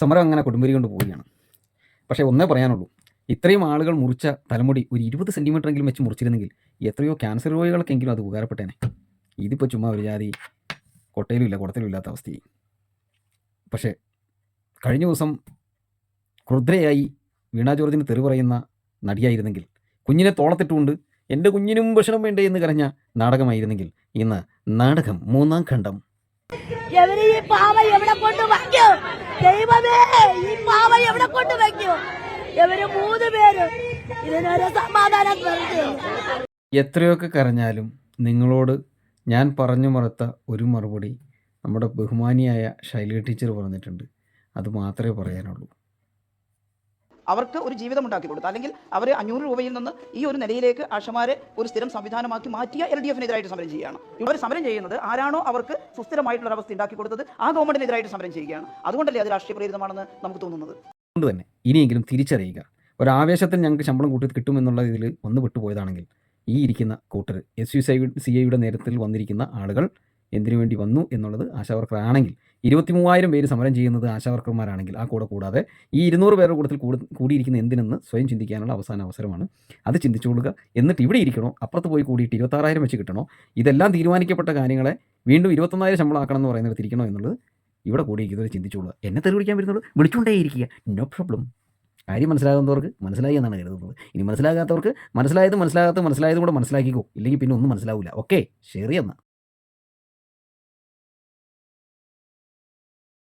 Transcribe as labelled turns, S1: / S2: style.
S1: സമരം അങ്ങനെ കൊടുമ്പരി കൊണ്ട് പോവുകയാണ്. പക്ഷേ ഒന്നേ പറയാനുള്ളൂ. ഇത്രയും ആളുകൾ മുറിച്ച തലമുടി ഒരു ഇരുപത് സെന്റിമീറ്റർ എങ്കിലും വെച്ച് മുറിച്ചിരുന്നെങ്കിൽ എത്രയോ ക്യാൻസർ രോഗികൾക്കെങ്കിലും അത് ഉപകാരപ്പെട്ടേനെ. ഇതിപ്പോൾ ചുമ്മാ ഒരു ജാതി കൊട്ടയിലും ഇല്ല കുടത്തിലും ഇല്ലാത്ത അവസ്ഥയായി. പക്ഷേ കഴിഞ്ഞ ദിവസം ക്രുദ്രയായി വീണ ജോർജിന് തെറി പറയുന്ന നടിയായിരുന്നെങ്കിൽ കുഞ്ഞിനെ തോളത്തിട്ടുകൊണ്ട് എന്റെ കുഞ്ഞിനും ഭക്ഷണം വേണ്ടേ എന്ന് കരഞ്ഞ നാടകമായിരുന്നെങ്കിൽ ഇന്ന് നാടകം മൂന്നാം ഖണ്ഡം.
S2: എവിടെ കൊണ്ട് വയ്ക്കും? ഇവർ മൂന്ന് പേര്. ഇതിനൊരു സമാധാനം
S1: എത്രയൊക്കെ കരഞ്ഞാലും നിങ്ങളോട് ഞാൻ പറഞ്ഞു മറുത്ത ഒരു മറുപടി നമ്മുടെ ബഹുമാനിയായ ശൈലി ടീച്ചർ പറഞ്ഞിട്ടുണ്ട്. അത് മാത്രമേ പറയാനുള്ളൂ.
S3: അവർക്ക് ഒരു ജീവിതം ഉണ്ടാക്കി കൊടുത്തു. അല്ലെങ്കിൽ അവർ അഞ്ഞൂറ് രൂപയിൽ നിന്ന് ഈ ഒരു നിലയിലേക്ക് ആശമാരെ ഒരു സ്ഥിരം സംവിധാനമാക്കി മാറ്റിയ എൽ ഡി എഫിനെതിരായിട്ട് സമരം ചെയ്യുകയാണ്. ഇവർ സമരം ചെയ്യുന്നത് ആരാണോ അവർക്ക് സുസ്ഥിരമായിട്ടുള്ള ഒരു അവസ്ഥ ഉണ്ടാക്കി കൊടുത്തത് ആ ഗവൺമെന്റിനെതിരായിട്ട് സമരം ചെയ്യുകയാണ്. അതുകൊണ്ടല്ലേ അത് രാഷ്ട്രീയ പ്രേരിതമാണെന്ന് നമുക്ക് തോന്നുന്നത്?
S1: അതുകൊണ്ട് തന്നെ ഇനിയെങ്കിലും തിരിച്ചറിയുക. ഒരാവേശത്തിൽ ഞങ്ങൾക്ക് ശമ്പളം കൂട്ടി കിട്ടുമെന്നുള്ള ഇതിൽ ഒന്ന് വിട്ടുപോയതാണെങ്കിൽ ഈ ഇരിക്കുന്ന കൂട്ടർ എസ് യു സി സി ഐയുടെ നേതൃത്വത്തിൽ വന്നിരിക്കുന്ന ആളുകൾ എന്തിനു വേണ്ടി വന്നു എന്നുള്ളത് ആശാവർക്കറാണെങ്കിൽ ഇരുപത്തി മൂവായിരം പേര് സമരം ചെയ്യുന്നത് ആശാവർക്കർമാരാണെങ്കിൽ ആ കൂടെ കൂടാതെ ഈ ഇരുന്നൂറ് പേരുടെ കൂട്ടത്തിൽ കൂടി കൂടിയിരിക്കുന്ന എന്തിനെന്ന് സ്വയം ചിന്തിക്കാനുള്ള അവസാന അവസരമാണ്. അത് ചിന്തിച്ചുകൊള്ളുക എന്നിട്ട് ഇവിടെ ഇരിക്കണോ? അപ്പുറത്ത് പോയി കൂടിയിട്ട് ഇരുപത്താറായിരം വെച്ച് കിട്ടണോ? ഇതെല്ലാം തീരുമാനിക്കപ്പെട്ട കാര്യങ്ങളെ വീണ്ടും ഇരുപത്തൊന്നായിരം ശമ്പളം ആക്കണം എന്ന് പറയുന്നത് തിരിക്കണോ എന്നുള്ളത് ഇവിടെ കൂടിയിരിക്കുന്നത് ചിന്തിച്ചോളൂ. എന്നെ തെറി വിളിക്കാൻ വരുന്നുള്ളൂ വിളിച്ചുകൊണ്ടേ ഇരിക്കുക നോ പ്രോബ്ലം കാര്യം മനസ്സിലാകുന്നവർക്ക് മനസ്സിലായി എന്നാണ് കരുതുന്നത്. ഇനി മനസ്സിലാകാത്തവർക്ക് മനസ്സിലായത് മനസ്സിലാകാത്ത മനസ്സിലായത് കൂടെ മനസ്സിലാക്കിക്കോ. ഇല്ലെങ്കിൽ പിന്നെ ഒന്നും മനസ്സിലാവില്ല ഓക്കെ ശരി എന്നാൽ